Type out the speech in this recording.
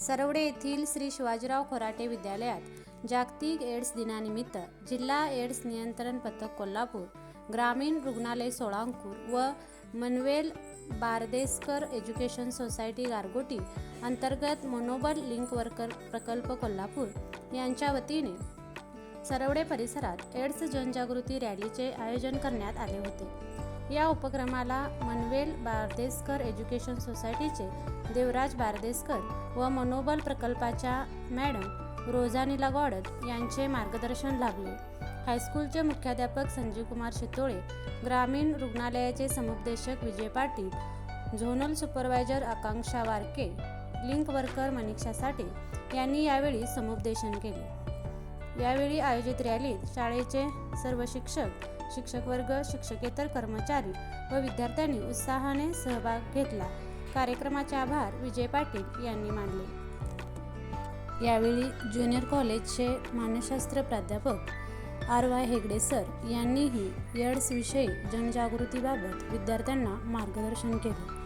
सरवडे येथील श्री शिवाजीराव खोराटे विद्यालयात जागतिक एड्स दिनानिमित्त जिल्हा एड्स नियंत्रण पथक कोल्हापूर ग्रामीण रुग्णालय सोळांकूर व मनवेल बारदेसकर एज्युकेशन सोसायटी गारगोटी अंतर्गत मनोबल लिंक वर्कर प्रकल्प कोल्हापूर यांच्या वतीने सरवडे परिसरात एड्स जनजागृती रॅलीचे आयोजन करण्यात आले होते. या उपक्रमाला मनवेल बारदेसकर एज्युकेशन सोसायटीचे देवराज बारदेसकर व मनोबल प्रकल्पाच्या मॅडम रोजानिला गॉडत यांचे मार्गदर्शन लाभले. हायस्कूलचे मुख्याध्यापक संजीव कुमार शितोळे ग्रामीण रुग्णालयाचे समुपदेशक Vijay Patil zonal supervisor Akanksha Warke link worker Manisha Sathe यांनी यावेळी समुपदेशन केले. यावेळी आयोजित रॅलीत शाळेचे सर्व शिक्षक शिक्षक वर्ग शिक्षकेतर कर्मचारी व विद्यार्थ्यांनी उत्साहाने सहभाग घेतला. कार्यक्रमाचे आभार विजय पाटील यांनी मानले. यावेळी ज्युनियर कॉलेजचे मानसशास्त्र प्राध्यापक आर वाय हेगडे सर यांनीही एड्सविषयी जनजागृतीबाबत विद्यार्थ्यांना मार्गदर्शन केले.